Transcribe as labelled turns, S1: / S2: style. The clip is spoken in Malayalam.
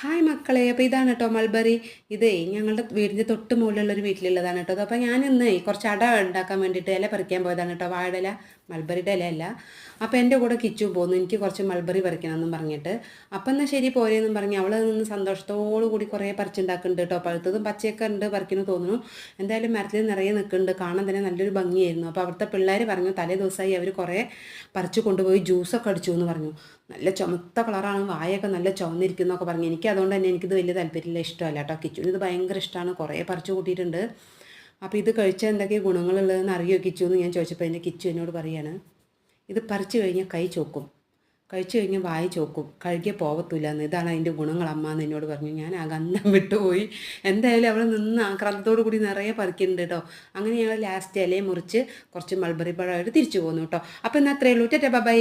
S1: ഹായ് മക്കളെ അപ്പോൾ ഇതാണ് കേട്ടോ മൾബറി. ഇതേ ഞങ്ങളുടെ വീടിന്റെ തൊട്ട് മുകളിലുള്ള ഒരു വീട്ടിലുള്ളതാണ് കേട്ടോ അപ്പോൾ ഞാൻ ഇന്ന് കുറച്ച് അട ഉണ്ടാക്കാൻ വേണ്ടിയിട്ട് ഇല പറിക്കാൻ പോയതാണ് കേട്ടോ വാഴയില മൾബറിയുടെ ഇലയല്ല. അപ്പോൾ എന്റെ കൂടെ കിച്ചു പോന്നു. എനിക്ക് കുറച്ച് മൾബറി പറിക്കണമെന്നും പറഞ്ഞിട്ട്. അപ്പം എന്നാൽ ശരി പോരെയെന്നും പറഞ്ഞ് അവൾ നിന്ന് സന്തോഷത്തോടു കൂടി കുറേ പറിച്ചുണ്ടാക്കുന്നുണ്ട് കേട്ടോ പഴുത്തതും പച്ചയൊക്കെ ഉണ്ട് പറിക്കുന്നു തോന്നുന്നു. എന്തായാലും മരത്തിൽ നിറയെ നിൽക്കുന്നുണ്ട്. കാണാൻ തന്നെ നല്ലൊരു ഭംഗിയായിരുന്നു. അപ്പോൾ അവിടുത്തെ പിള്ളേർ പറഞ്ഞു തലേ ദിവസമായി അവർ കുറേ പറിച്ചു കൊണ്ടുപോയി ജ്യൂസൊക്കെ അടിച്ചു എന്ന് പറഞ്ഞു. നല്ല ചുമത്ത കളറാണ്. വായൊക്കെ നല്ല ചുവന്നിരിക്കുന്നൊക്കെ പറഞ്ഞു. എനിക്ക് അതുകൊണ്ട് തന്നെ എനിക്കിത് വലിയ താല്പര്യമില്ല. ഇഷ്ടമല്ല കേട്ടോ കിച്ചു ഇത് ഭയങ്കര ഇഷ്ടമാണ് കുറേ പറിച്ചു കൂട്ടിയിട്ടുണ്ട്. അപ്പോൾ ഇത് കഴിച്ചാൽ എന്തൊക്കെ ഗുണങ്ങളുള്ളതെന്ന് അറിയോ കിച്ചു എന്ന് ഞാൻ ചോദിച്ചപ്പോൾ എന്റെ കിച്ചു എന്നോട് പറയാണ് ഇത് പറിച്ചു കഴിഞ്ഞാൽ കൈ ചോക്കും. കഴിച്ചു കഴിഞ്ഞാൽ വായി ചോക്കും. കഴുകിയ പോകത്തില്ല എന്ന് ഇതാണ് അതിന്റെ ഗുണങ്ങൾ അമ്മ എന്ന് എന്നോട് പറഞ്ഞു. ഞാൻ ആ ഗന്ധം വിട്ടുപോയി. എന്തായാലും അവൾ നിന്ന് ആക്രാന്തത്തോടു കൂടി നിറയെ പറിക്കുന്നുണ്ട് കേട്ടോ അങ്ങനെ ഞങ്ങൾ ലാസ്റ്റ് ഇലയെ മുറിച്ച് കുറച്ച് മൾബറി പഴമായിട്ട് തിരിച്ചു പോന്നു കേട്ടോ അപ്പോൾ എന്നാൽ അത്രയേ ഉള്ളൂ. Tata bye